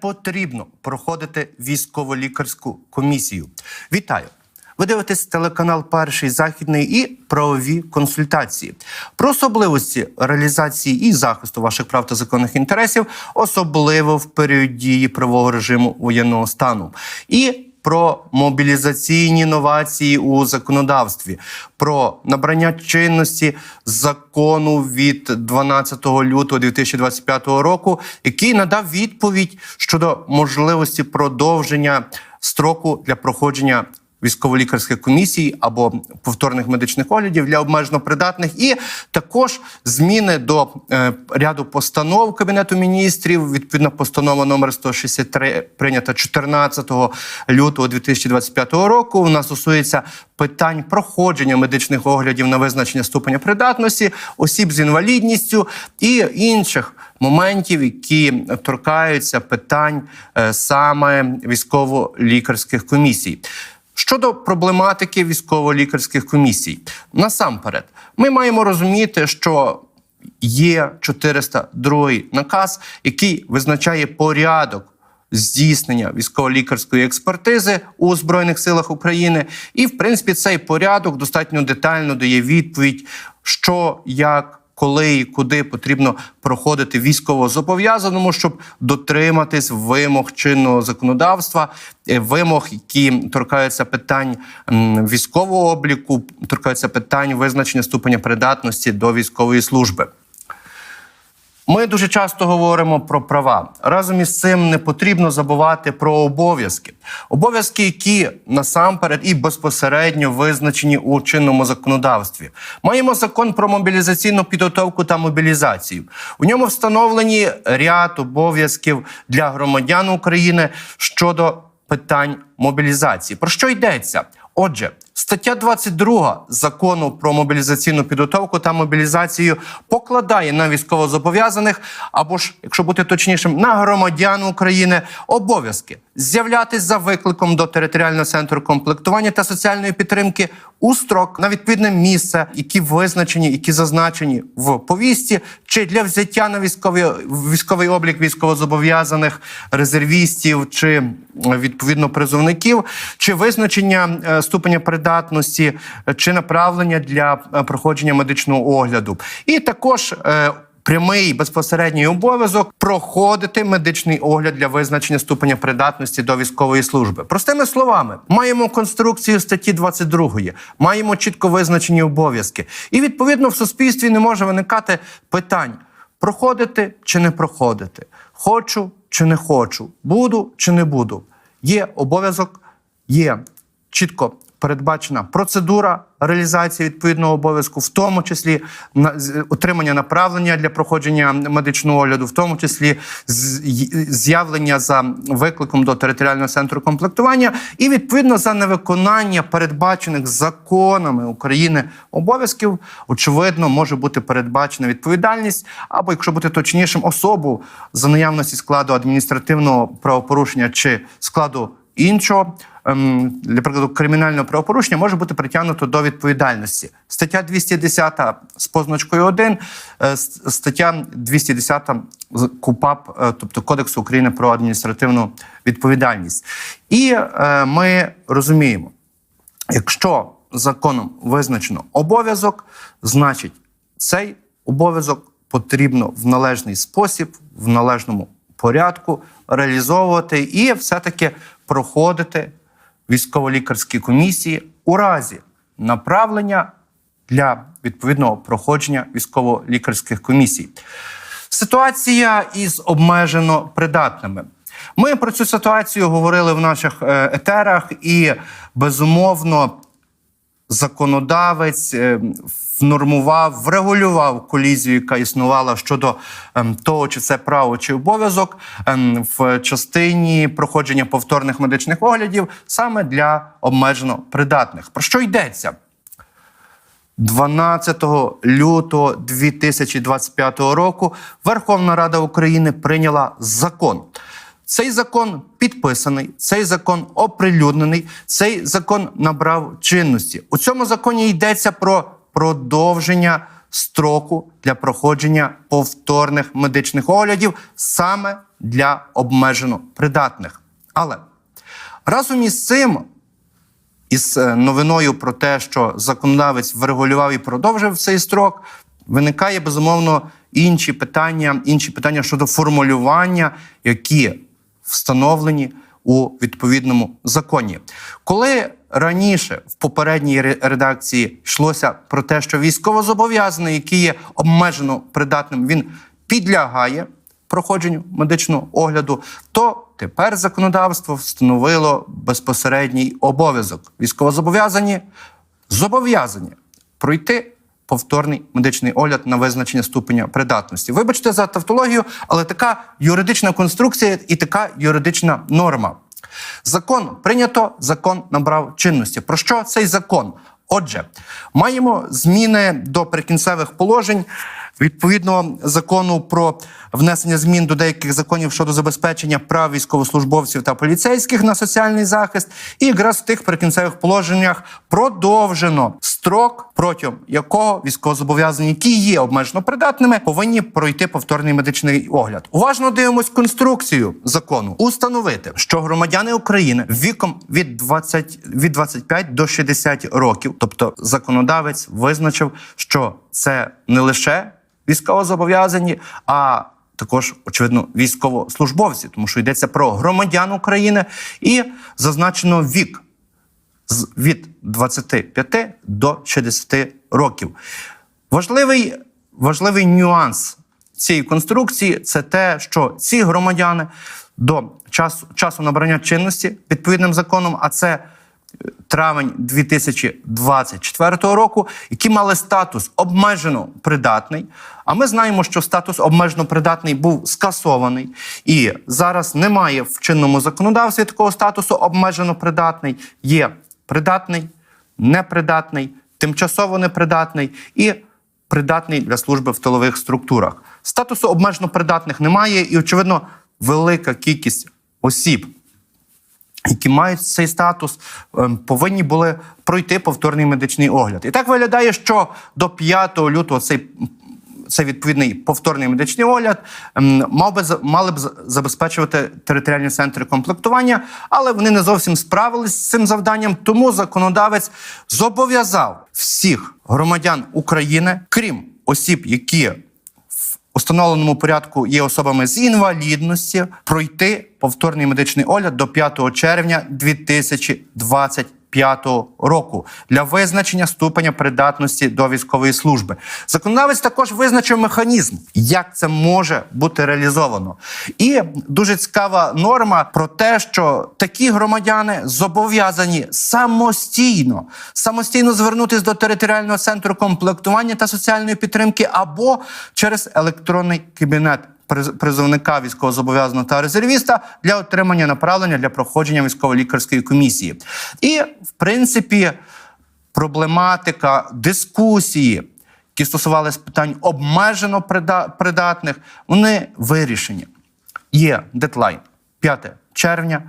Потрібно проходити військово-лікарську комісію? Вітаю! Ви дивитесь телеканал Перший західний і правові консультації про особливості реалізації і захисту ваших прав та законних інтересів, особливо в період дії правового режиму воєнного стану. І про мобілізаційні новації у законодавстві, про набрання чинності закону від 12 лютого 2025 року, який надав відповідь щодо можливості продовження строку для проходження військово-лікарських комісій або повторних медичних оглядів для обмежено придатних, і також зміни до е, ряду постанов Кабінету міністрів. Відповідна постанова номер 163, прийнята 14 лютого 2025 року. Вона стосується питань проходження медичних оглядів на визначення ступеня придатності, осіб з інвалідністю і інших моментів, які торкаються питань е, саме військово-лікарських комісій. Щодо проблематики військово-лікарських комісій, насамперед, ми маємо розуміти, що є 402 наказ, який визначає порядок здійснення військово-лікарської експертизи у збройних силах України, і в принципі цей порядок достатньо детально дає відповідь, що як. Коли і куди потрібно проходити військово зобов'язаному, щоб дотриматись вимог чинного законодавства, е, вимог, які торкаються питань військового обліку, торкаються питань визначення ступеня придатності до військової служби. Ми дуже часто говоримо про права. Разом із цим не потрібно забувати про обов'язки. Обов'язки, які насамперед і безпосередньо визначені у чинному законодавстві. Маємо закон про мобілізаційну підготовку та мобілізацію. У ньому встановлені ряд обов'язків для громадян України щодо питань мобілізації. Про що йдеться? Отже, стаття 22 закону про мобілізаційну підготовку та мобілізацію покладає на військовозобов'язаних, або ж, якщо бути точнішим, на громадян України обов'язки з'являтись за викликом до територіального центру комплектування та соціальної підтримки у строк на відповідне місце, які визначені, які зазначені в повісті, чи для взяття на військовий військовий облік військовозобов'язаних резервістів чи відповідно призовників, чи визначення е, ступеня придатності, е, чи направлення для е, проходження медичного огляду, і також. е, Прямий безпосередній обов'язок проходити медичний огляд для визначення ступеня придатності до військової служби. Простими словами, маємо конструкцію статті 22, маємо чітко визначені обов'язки, і відповідно в суспільстві не може виникати питань: проходити чи не проходити, хочу чи не хочу, буду чи не буду. Є обов'язок, є чітко передбачена процедура реалізації відповідного обов'язку, в тому числі отримання направлення для проходження медичного огляду, в тому числі з'явлення за викликом до територіального центру комплектування, і відповідно за невиконання передбачених законами України обов'язків, очевидно, може бути передбачена відповідальність, або, якщо бути точнішим, особу за наявності складу адміністративного правопорушення чи складу іншого ем, для прикладу кримінального правопорушення може бути притягнуто до відповідальності. Стаття 210 з позначкою 1, е, стаття 210 з КУПАП, е, тобто Кодексу України про адміністративну відповідальність. І е, ми розуміємо, якщо законом визначено обов'язок, значить цей обов'язок потрібно в належний спосіб, в належному порядку реалізовувати і все-таки проходити військово-лікарські комісії у разі направлення для відповідного проходження військово-лікарських комісій. Ситуація із обмежено придатними. Ми про цю ситуацію говорили в наших е, етерах, і безумовно законодавець е, внормував, врегулював колізію, яка існувала щодо ем, того, чи це право чи обов'язок ем, в частині проходження повторних медичних оглядів саме для обмежено придатних. Про що йдеться? 12 лютого 2025 року Верховна Рада України прийняла закон. Цей закон підписаний, цей закон оприлюднений, цей закон набрав чинності. У цьому законі йдеться про продовження строку для проходження повторних медичних оглядів саме для обмежено придатних. Але разом із цим із е, новиною про те, що законодавець врегулював і продовжив цей строк, виникає безумовно інші питання, інші питання щодо формулювання, які встановлені у відповідному законі. Коли раніше в попередній редакції йшлося про те, що військовозобов'язаний, який є обмежено придатним, він підлягає проходженню медичного огляду, то тепер законодавство встановило безпосередній обов'язок. Військовозобов'язані зобов'язані пройти повторний медичний огляд на визначення ступеня придатності. Вибачте за тавтологію, але така юридична конструкція і така юридична норма. Закон прийнято, закон набрав чинності. Про що цей закон? Отже, маємо зміни до прикінцевих положень відповідно закону про внесення змін до деяких законів щодо забезпечення прав військовослужбовців та поліцейських на соціальний захист. І якраз в тих прикінцевих положеннях продовжено строк, протягом якого військовозобов'язані, які є обмежено придатними, повинні пройти повторний медичний огляд. Уважно дивимось конструкцію закону. Установити, що громадяни України віком від 20, від 25 до 60 років, тобто законодавець визначив, що це не лише військовозобов'язані, а також, очевидно, військовослужбовці, тому що йдеться про громадян України і зазначено вік від 25 до 60 років. Важливий, важливий нюанс цієї конструкції це те, що ці громадяни до часу, часу набрання чинності відповідним законом, а це травень 2024 року, які мали статус обмежено придатний. А ми знаємо, що статус обмежено придатний був скасований, і зараз немає в чинному законодавстві такого статусу обмежено придатний. Є придатний, непридатний, тимчасово непридатний і придатний для служби в тилових структурах. Статусу обмежено придатних немає, і, очевидно, велика кількість осіб, які мають цей статус, ем, повинні були пройти повторний медичний огляд. І так виглядає, що до 5 лютого цей. Цей відповідний повторний медичний огляд ем, мав би мали б забезпечувати територіальні центри комплектування, але вони не зовсім справились з цим завданням. Тому законодавець зобов'язав всіх громадян України, крім осіб, які установленому порядку є особами з інвалідності, пройти повторний медичний огляд до 5 червня 2025 року для визначення ступеня придатності до військової служби. Законодавець також визначив механізм, як це може бути реалізовано. І дуже цікава норма про те, що такі громадяни зобов'язані самостійно самостійно звернутися до територіального центру комплектування та соціальної підтримки або через електронний кабінет призовника військовозобов'язаного та резервіста для отримання направлення для проходження військово-лікарської комісії. І, в принципі, проблематика дискусії, які стосувалися питань обмежено придатних, вони вирішені. Є дедлайн 5 червня.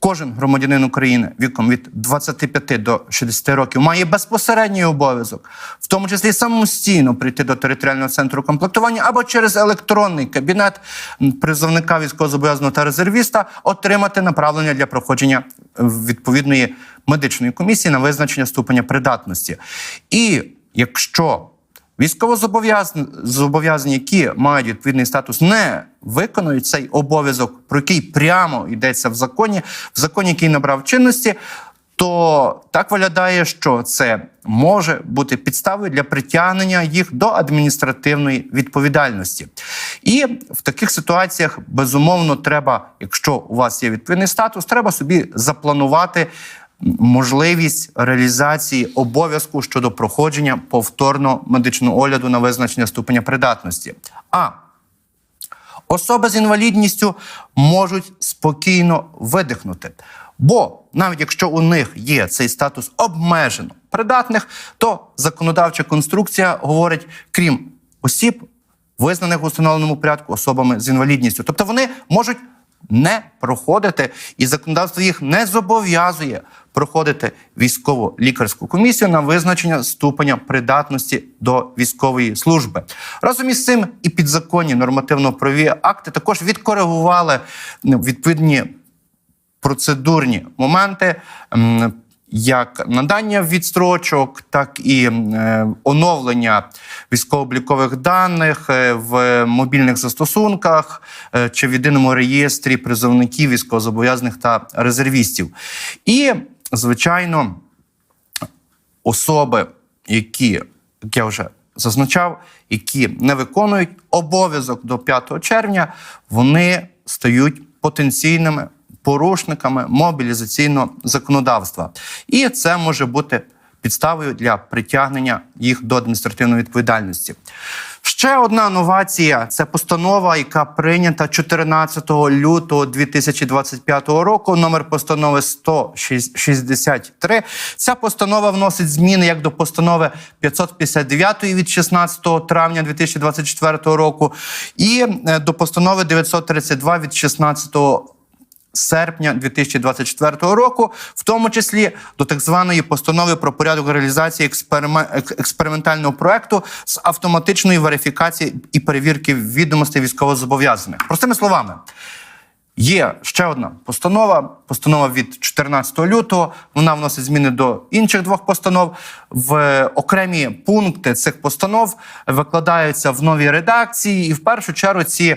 Кожен громадянин України віком від 25 до 60 років має безпосередній обов'язок, в тому числі самостійно прийти до територіального центру комплектування або через електронний кабінет призовника військовозобов'язаного та резервіста отримати направлення для проходження е, відповідної медичної комісії на визначення ступеня придатності. І якщо Військовозобов'язані, зобов'язані, які мають відповідний статус, не виконують цей обов'язок, про який прямо йдеться в законі, в законі, який набрав чинності, то так виглядає, що це може бути підставою для притягнення їх до адміністративної відповідальності. І в таких ситуаціях безумовно треба, якщо у вас є відповідний статус, треба собі запланувати можливість реалізації обов'язку щодо проходження повторного медичного огляду на визначення ступеня придатності. А особи з інвалідністю можуть спокійно видихнути. Бо навіть якщо у них є цей статус обмежено придатних, то законодавча конструкція говорить, крім осіб, визнаних в установленому порядку особами з інвалідністю. Тобто вони можуть не проходити, і законодавство їх не зобов'язує проходити військово-лікарську комісію на визначення ступеня придатності до військової служби. Разом із цим і підзаконні нормативно-правові акти також відкоригували відповідні процедурні моменти. Як надання відстрочок, так і е, оновлення військово-облікових даних е, в мобільних застосунках е, чи в єдиному реєстрі призовників військовозобов'язаних та резервістів. І, звичайно, особи, які, як я вже зазначав, які не виконують обов'язок до 5 червня, вони стають потенційними порушниками мобілізаційного законодавства. І це може бути підставою для притягнення їх до адміністративної відповідальності. Ще одна новація це постанова, яка прийнята 14 лютого 2025 року. Номер постанови 163. Ця постанова вносить зміни як до постанови 559 від 16 травня 2024 року, і е, до постанови 932 від 16 серпня 2024 року, в тому числі до так званої постанови про порядок реалізації експериме- експериментального проекту з автоматичної верифікації і перевірки відомостей військовозобов'язаних. Простими словами. Є ще одна постанова, постанова від 14 лютого. Вона вносить зміни до інших двох постанов. В окремі пункти цих постанов викладаються в новій редакції, і в першу чергу ці,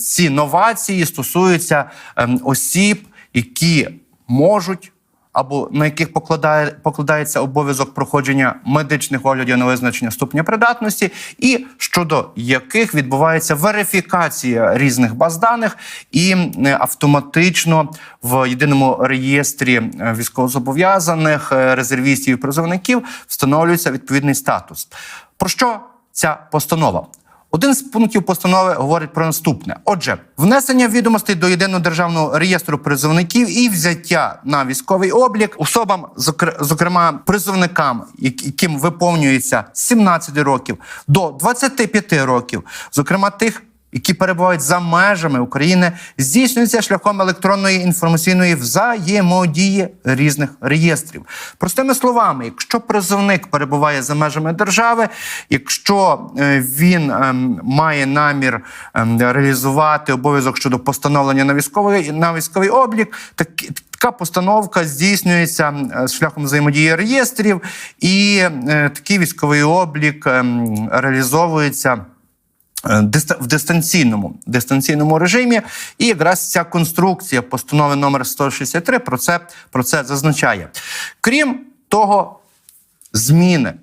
ці новації стосуються ем, осіб, які можуть або на яких покладає, покладається обов'язок проходження медичних оглядів на визначення ступеня придатності, і щодо яких відбувається верифікація різних баз даних, і автоматично в єдиному реєстрі е, військовозобов'язаних, е, резервістів і призовників встановлюється відповідний статус. Про що ця постанова? Один з пунктів постанови говорить про наступне: отже, внесення відомостей до єдиного державного реєстру призовників і взяття на військовий облік особам, зокр- зокрема призовникам, яким виповнюється з 17 років до 25 років, зокрема тих. Які перебувають за межами України, здійснюється шляхом електронної інформаційної взаємодії різних реєстрів. Простими словами, якщо призовник перебуває за межами держави, якщо е, він ем, має намір ем, реалізувати обов'язок щодо постановлення на військовий на військовий облік, так Така постановка здійснюється е, шляхом взаємодії реєстрів, і е, такий військовий облік ем, реалізовується. Е, В дистанційному дистанційному режимі, і якраз ця конструкція постанови номер 163 про це, про це зазначає. Крім того, зміни,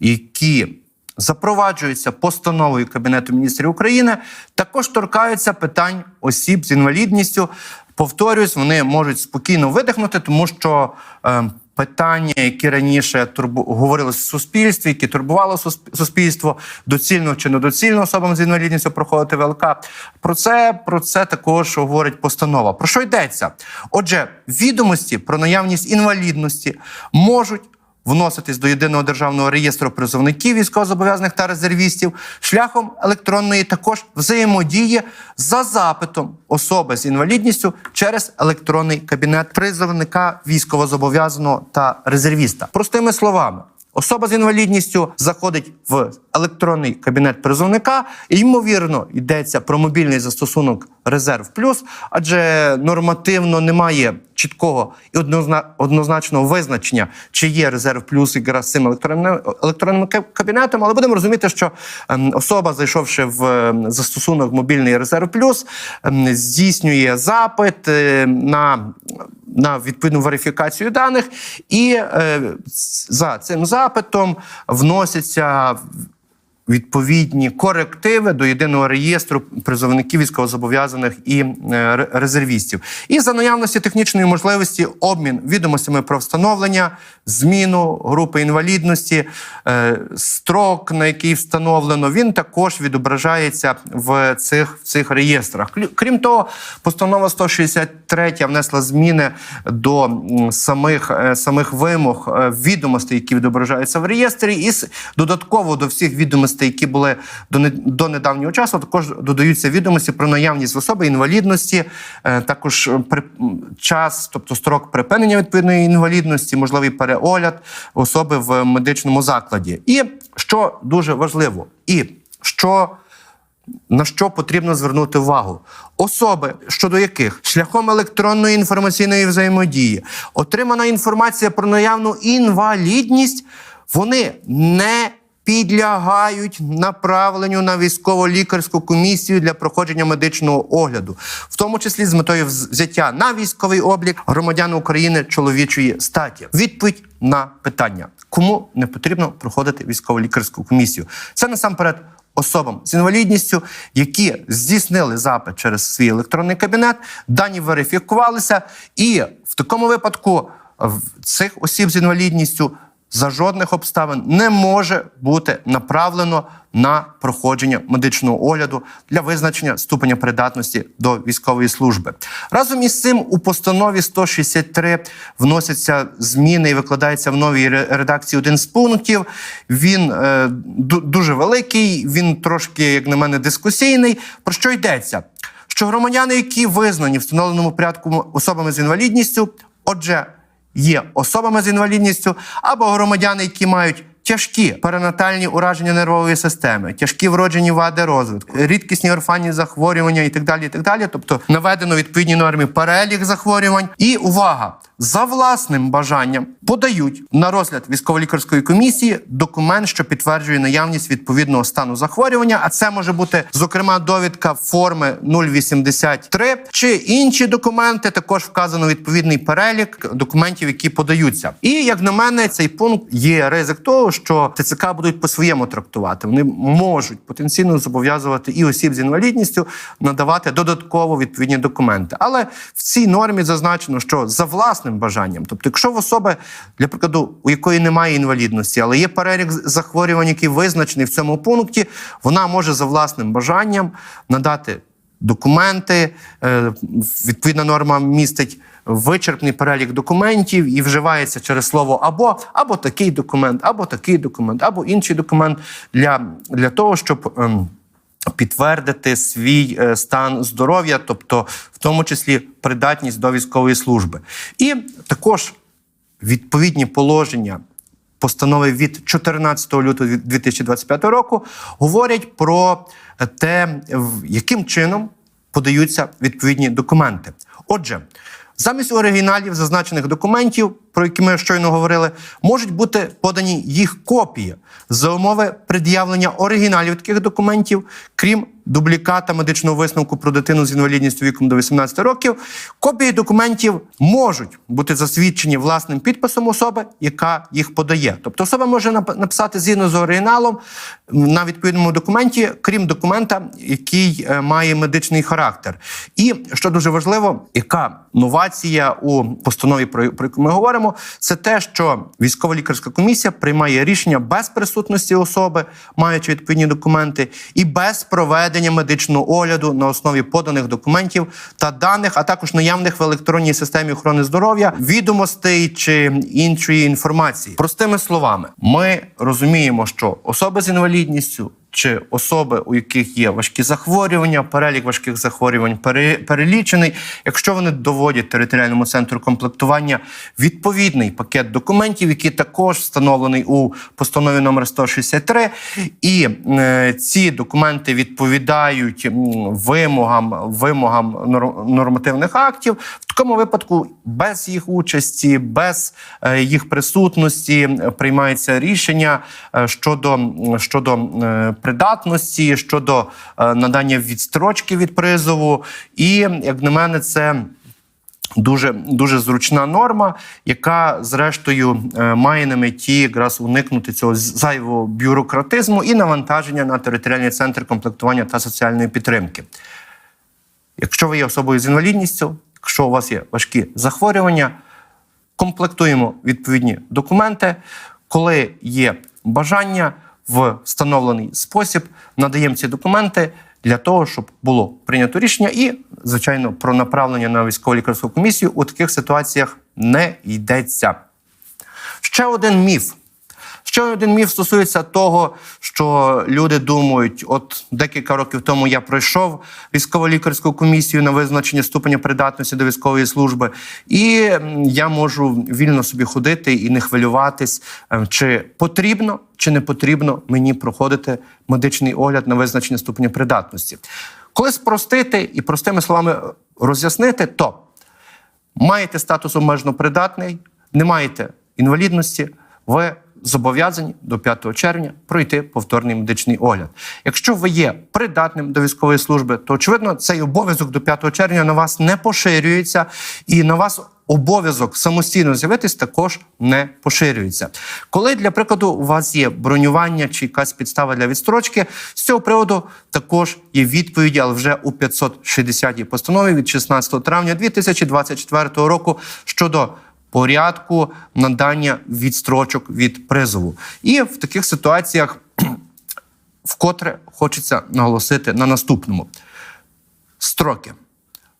які запроваджуються постановою Кабінету міністрів України, також торкаються питань осіб з інвалідністю. Повторюсь, вони можуть спокійно видихнути, тому що е, питання, які раніше турбу говорили в суспільстві, які турбувало суспільство, доцільно чи недоцільно особам з інвалідністю проходити ВЛК. Про це про це також говорить постанова. Про що йдеться? Отже, відомості про наявність інвалідності можуть вноситись до єдиного державного реєстру призовників військовозобов'язаних та резервістів шляхом електронної також взаємодії за запитом особи з інвалідністю через електронний кабінет призовника військовозобов'язаного та резервіста. Простими словами. Особа з інвалідністю заходить в електронний кабінет призовника, і ймовірно йдеться про мобільний застосунок Резерв Плюс, адже нормативно немає чіткого і однозна- однозначного визначення, чи є резерв плюс якраз цим електронним електронним кабінетом. Але будемо розуміти, що ем, особа, зайшовши в ем, застосунок мобільний резерв плюс, ем, здійснює запит е, на на відповідну верифікацію даних, і е, за цим запитом вносяться відповідні корективи до єдиного реєстру призовників військовозобов'язаних і е, резервістів. І за наявності технічної можливості обмін відомостями про встановлення, зміну групи інвалідності, е, строк, на який встановлено, він також відображається в цих, в цих реєстрах. Крім того, постанова 163 внесла зміни до самих, е, самих вимог відомостей, які відображаються в реєстрі, і додатково до всіх відомостей інвалідностей, які були до, недавнього часу, також додаються відомості про наявність особи інвалідності, е, також е, час, тобто строк припинення відповідної інвалідності, можливий переогляд особи в медичному закладі. І що дуже важливо, і що на що потрібно звернути увагу? Особи, щодо яких шляхом електронної інформаційної взаємодії отримана інформація про наявну інвалідність, вони не підлягають направленню на військово-лікарську комісію для проходження медичного огляду, в тому числі з метою взяття на військовий облік громадян України чоловічої статі. Відповідь на питання, кому не потрібно проходити військово-лікарську комісію. Це насамперед особам з інвалідністю, які здійснили запит через свій електронний кабінет, дані верифікувалися, і в такому випадку цих осіб з інвалідністю за жодних обставин не може бути направлено на проходження медичного огляду для визначення ступеня придатності до військової служби. Разом із цим у постанові 163 вносяться зміни і викладається в новій редакції один з пунктів. Він е, дуже великий, він трошки, як на мене, дискусійний. Про що йдеться? Що громадяни, які визнані встановленому порядку особами з інвалідністю, отже, є особами з інвалідністю або громадяни, які мають тяжкі перинатальні ураження нервової системи, тяжкі вроджені вади розвитку, рідкісні орфанні захворювання і так далі. І так далі. Тобто наведено відповідні нормі перелік захворювань. І увага! За власним бажанням подають на розгляд військово-лікарської комісії документ, що підтверджує наявність відповідного стану захворювання. А це може бути зокрема довідка форми 083 чи інші документи. Також вказано відповідний перелік документів, які подаються. І як на мене, цей пункт є ризик того, що ТЦК будуть по-своєму трактувати. Вони можуть потенційно зобов'язувати і осіб з інвалідністю надавати додатково відповідні документи. Але в цій нормі зазначено, що за власним бажанням, тобто, якщо в особи, для прикладу, у якої немає інвалідності, але є перелік захворювань, який визначений в цьому пункті, вона може за власним бажанням надати документи. Е, Відповідна норма містить вичерпний перелік документів і вживається через слово або, або такий документ, або такий документ, або інший документ для, для того, щоб. ем, Підтвердити свій е, стан здоров'я, тобто в тому числі придатність до військової служби, і також відповідні положення постанови від 14 лютого 2025 року говорять про те, яким чином подаються відповідні документи. Отже, замість оригіналів зазначених документів, про які ми щойно говорили, можуть бути подані їх копії за умови пред'явлення оригіналів таких документів, крім дубліката медичного висновку про дитину з інвалідністю віком до 18 років. Копії документів можуть бути засвідчені власним підписом особи, яка їх подає. Тобто особа може написати згідно з оригіналом на відповідному документі, крім документа, який е, має медичний характер. І що дуже важливо, яка новація у постанові, про, яку ми говоримо, це те, що військово-лікарська комісія приймає рішення без присутності особи, маючи відповідні документи, і без проведення медичного огляду на основі поданих документів та даних, а також наявних в електронній системі охорони здоров'я, відомостей чи іншої інформації. Простими словами, ми розуміємо, що особи з інвалідністю. Чи особи, у яких є важкі захворювання, перелік важких захворювань пере- перелічений. Якщо вони доводять територіальному центру комплектування відповідний пакет документів, який також встановлений у постанові номер 163, і е, ці документи відповідають вимогам, вимогам нор- нормативних актів, в такому випадку без їх участі, без е, їх присутності приймається рішення е, щодо, щодо придатності, щодо е, надання відстрочки від призову. І як на мене, це. Дуже дуже зручна норма, яка зрештою е, має на меті якраз уникнути цього зайвого бюрократизму і навантаження на територіальний центр комплектування та соціальної підтримки. Якщо ви є особою з інвалідністю, якщо у вас є важкі захворювання, комплектуємо відповідні документи. Коли є бажання в встановлений спосіб, надаємо ці документи для того, щоб було прийнято рішення, і, звичайно, про направлення на військово-лікарську комісію у таких ситуаціях не йдеться. Ще один міф. Ще один міф стосується того, що люди думають, от декілька років тому я пройшов військово-лікарську комісію на визначення ступеня придатності до військової служби, і я можу вільно собі ходити і не хвилюватись, е, чи потрібно чи не потрібно мені проходити медичний огляд на визначення ступеня придатності. Коли спростити і простими словами роз'яснити, то маєте статус обмежено придатний, не маєте інвалідності, ви зобов'язані до 5 червня пройти повторний медичний огляд. Якщо ви є придатним до військової служби, то очевидно цей обов'язок до 5 червня на вас не поширюється, і на вас обов'язок самостійно з'явитись також не поширюється. Коли, для прикладу, у вас є бронювання чи якась підстава для відстрочки, з цього приводу також є відповіді, але вже у 560-й постанові від 16 травня 2024 року щодо порядку надання відстрочок від призову. І в таких ситуаціях вкотре хочеться наголосити на наступному: строки.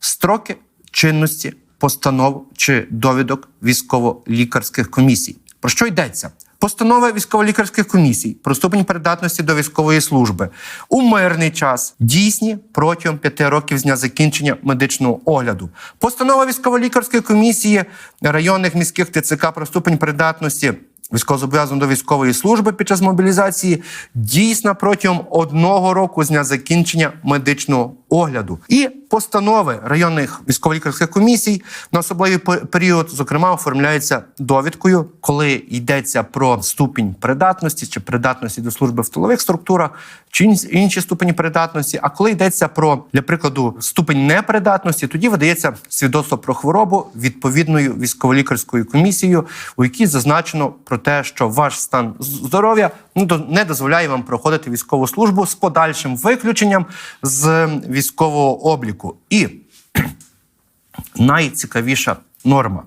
Строки чинності постанов чи довідок військово-лікарських комісій. Про що йдеться? Постанова військово-лікарських комісій про ступень придатності до військової служби у мирний час дійсні протягом п'яти років з дня закінчення медичного огляду. Постанова військово-лікарської комісії районних міських ТЦК про ступень придатності військовозобов'язаного до військової служби під час мобілізації дійсна протягом одного року з дня закінчення медичного огляду. І постанови районних військово-лікарських комісій на особливий період, зокрема, оформляються довідкою, коли йдеться про ступінь придатності чи придатності до служби в тилових структурах, чи інші ступені придатності. А коли йдеться про, для прикладу, ступень непридатності, тоді видається свідоцтво про хворобу відповідною військово-лікарською комісією, у якій зазначено про те, що ваш стан здоров'я до- не дозволяє вам проходити військову службу з подальшим виключенням з військового обліку. І найцікавіша норма.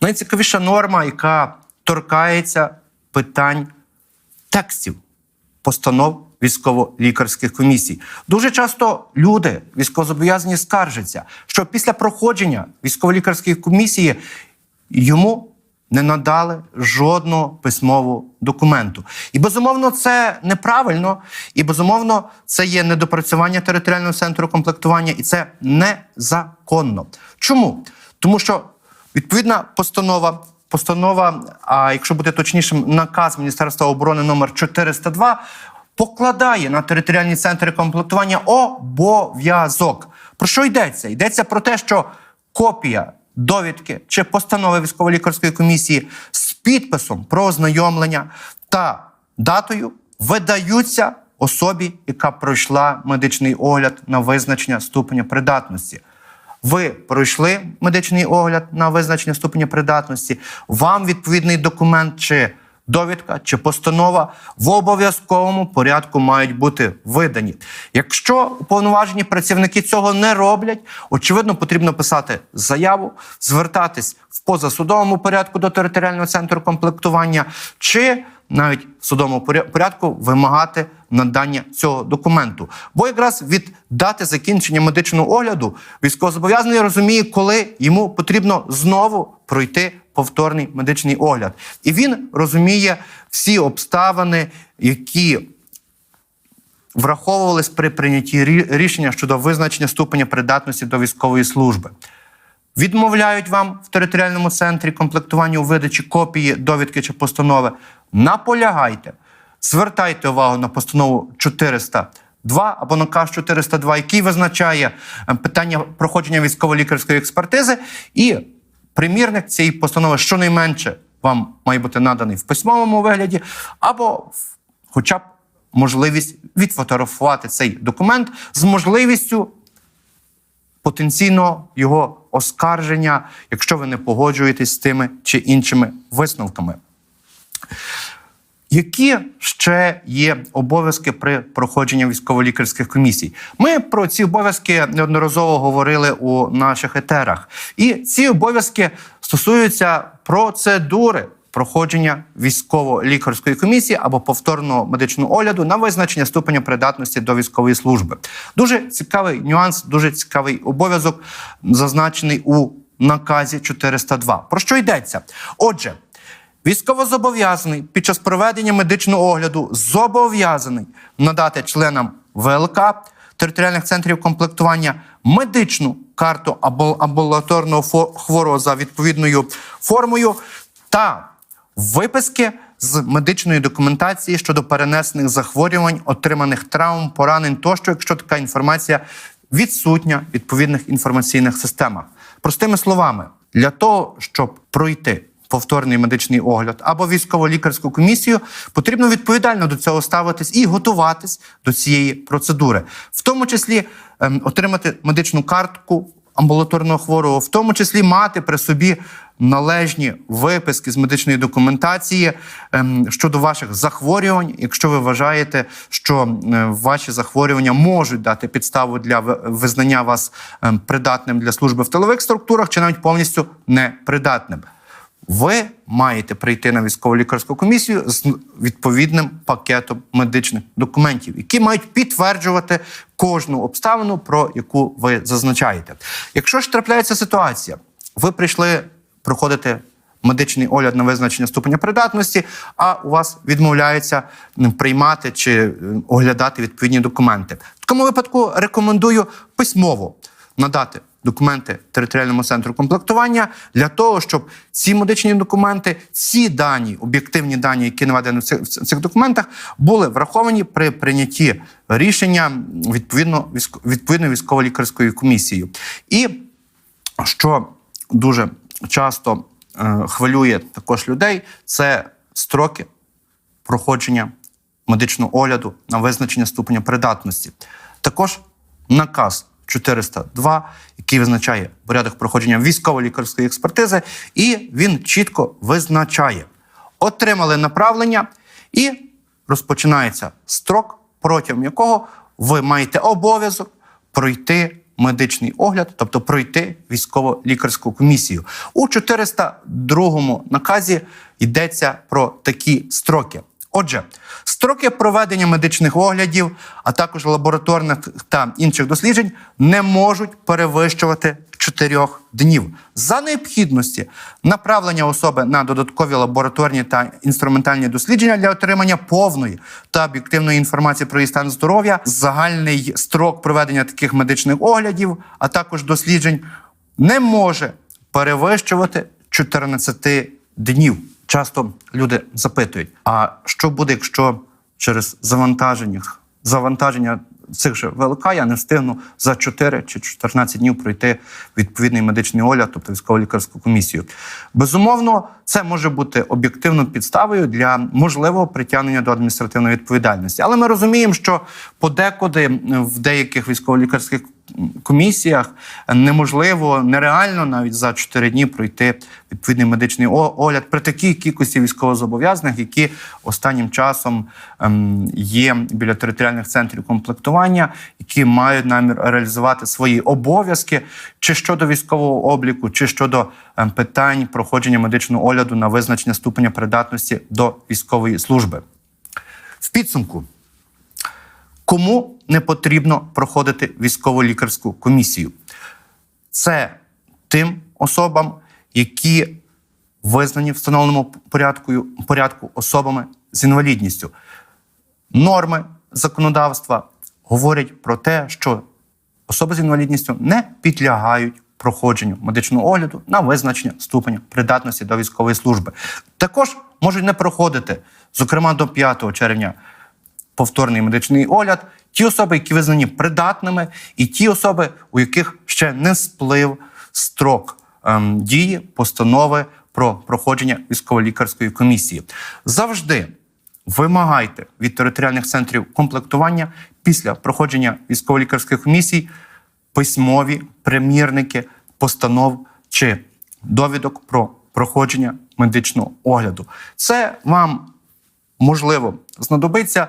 Найцікавіша норма, яка торкається питань текстів постанов військово-лікарських комісій. Дуже часто люди військовозобов'язані скаржаться, що після проходження військово-лікарської комісії йому не надали жодного письмового документу. І безумовно, це неправильно, і безумовно, це є недопрацювання територіального центру комплектування, і це незаконно. Чому? Тому що відповідна постанова. Постанова, а якщо бути точнішим, наказ Міністерства оборони номер 402 покладає на територіальні центри комплектування обов'язок. Про що йдеться? Йдеться про те, що копія довідки чи постанови військово-лікарської комісії з підписом про ознайомлення та датою видаються особі, яка пройшла медичний огляд на визначення ступеня придатності. Ви пройшли медичний огляд на визначення ступеня придатності. Вам відповідний документ чи довідка чи постанова в обов'язковому порядку мають бути видані. Якщо уповноважені працівники цього не роблять, очевидно, потрібно писати заяву, звертатись в позасудовому порядку до територіального центру комплектування, чи навіть в судовому порядку вимагати надання цього документу. Бо якраз від дати закінчення медичного огляду військовозобов'язаний розуміє, коли йому потрібно знову пройти повторний медичний огляд. І він розуміє всі обставини, які враховувались при прийнятті рішення щодо визначення ступеня придатності до військової служби. Відмовляють вам в територіальному центрі комплектування у видачі копії довідки чи постанови. Наполягайте, звертайте увагу на постанову 402 або наказ 402, який визначає е, питання проходження військово-лікарської експертизи, і примірник цієї постанови щонайменше вам має бути наданий в письмовому вигляді, або хоча б можливість відфотографувати цей документ з можливістю потенційного його оскарження, якщо ви не погоджуєтесь з тими чи іншими висновками. Які ще є обов'язки при проходженні військово-лікарських комісій? Ми про ці обов'язки неодноразово говорили у наших етерах. І ці обов'язки стосуються процедури проходження військово-лікарської комісії або повторного медичного огляду на визначення ступеня придатності до військової служби. Дуже цікавий нюанс, дуже цікавий обов'язок, зазначений у наказі 402. Про що йдеться? Отже. Військовозобов'язаний під час проведення медичного огляду зобов'язаний надати членам ВЛК територіальних центрів комплектування медичну карту або амбулаторного хворого за відповідною формою та виписки з медичної документації щодо перенесених захворювань, отриманих травм, поранень тощо, якщо така інформація відсутня в відповідних інформаційних системах. Простими словами, для того, щоб пройти повторний медичний огляд або військово-лікарську комісію, потрібно відповідально до цього ставитись і готуватись до цієї процедури, в тому числі ем, отримати медичну картку амбулаторного хворого, в тому числі мати при собі належні виписки з медичної документації ем, щодо ваших захворювань, якщо ви вважаєте, що е, ваші захворювання можуть дати підставу для ви- визнання вас ем, придатним для служби в тилових структурах чи навіть повністю непридатним. Ви маєте прийти на військово-лікарську комісію з відповідним пакетом медичних документів, які мають підтверджувати кожну обставину, про яку ви зазначаєте. Якщо ж трапляється ситуація, ви прийшли проходити медичний огляд на визначення ступеня придатності, а у вас відмовляються м, приймати чи е, оглядати відповідні документи. В такому випадку рекомендую письмово надати документи територіальному центру комплектування для того, щоб ці медичні документи, ці дані, об'єктивні дані, які наведені в цих, в цих документах, були враховані при прийнятті рішення відповідно військо- відповідної військово-лікарської комісії. І що дуже часто е, хвилює також людей, це строки проходження медичного огляду на визначення ступеня придатності. Також наказ 402, який визначає порядок проходження військово-лікарської експертизи, і він чітко визначає, отримали направлення і розпочинається строк, протягом якого ви маєте обов'язок пройти медичний огляд, тобто пройти військово-лікарську комісію. У 402 наказі йдеться про такі строки. Отже, строки проведення медичних оглядів, а також лабораторних та інших досліджень не можуть перевищувати 4 днів. За необхідності направлення особи на додаткові лабораторні та інструментальні дослідження для отримання повної та об'єктивної інформації про її стан здоров'я, загальний строк проведення таких медичних оглядів, а також досліджень не може перевищувати 14 днів. Часто люди запитують: а що буде, якщо через завантаження, завантаження цих же ВЛК я не встигну за 4 чи 14 днів пройти відповідний медичний огляд, тобто військово-лікарську комісію? Безумовно, це може бути об'єктивною підставою для можливого притягнення до адміністративної відповідальності. Але ми розуміємо, що подекуди в деяких військово-лікарських комісіях неможливо, нереально навіть за 4 дні пройти відповідний медичний огляд при такій кількості військовозобов'язаних, які останнім часом ем, є біля територіальних центрів комплектування, які мають намір реалізувати свої обов'язки чи щодо військового обліку, чи щодо ем, питань проходження медичного огляду на визначення ступеня придатності до військової служби. В підсумку кому не потрібно проходити військово-лікарську комісію. Це тим особам, які визнані в встановленому порядку, порядку особами з інвалідністю. Норми законодавства говорять про те, що особи з інвалідністю не підлягають проходженню медичного огляду на визначення ступеня придатності до військової служби. Також можуть не проходити, зокрема до 5 червня, повторний медичний огляд, ті особи, які визнані придатними, і ті особи, у яких ще не сплив строк ем, дії постанови про проходження військово-лікарської комісії. Завжди вимагайте від територіальних центрів комплектування після проходження військово-лікарських комісій письмові примірники постанов чи довідок про проходження медичного огляду. Це вам можливо знадобиться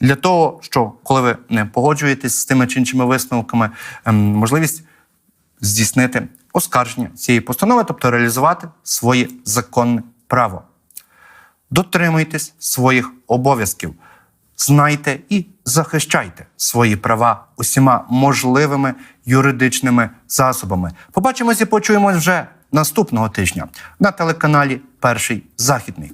для того, що коли ви не погоджуєтесь з тими чи іншими висновками, ем, можливість здійснити оскарження цієї постанови, тобто реалізувати своє законне право. Дотримуйтесь своїх обов'язків, знайте і захищайте свої права усіма можливими юридичними засобами. Побачимось і почуємось вже наступного тижня на телеканалі перший західний.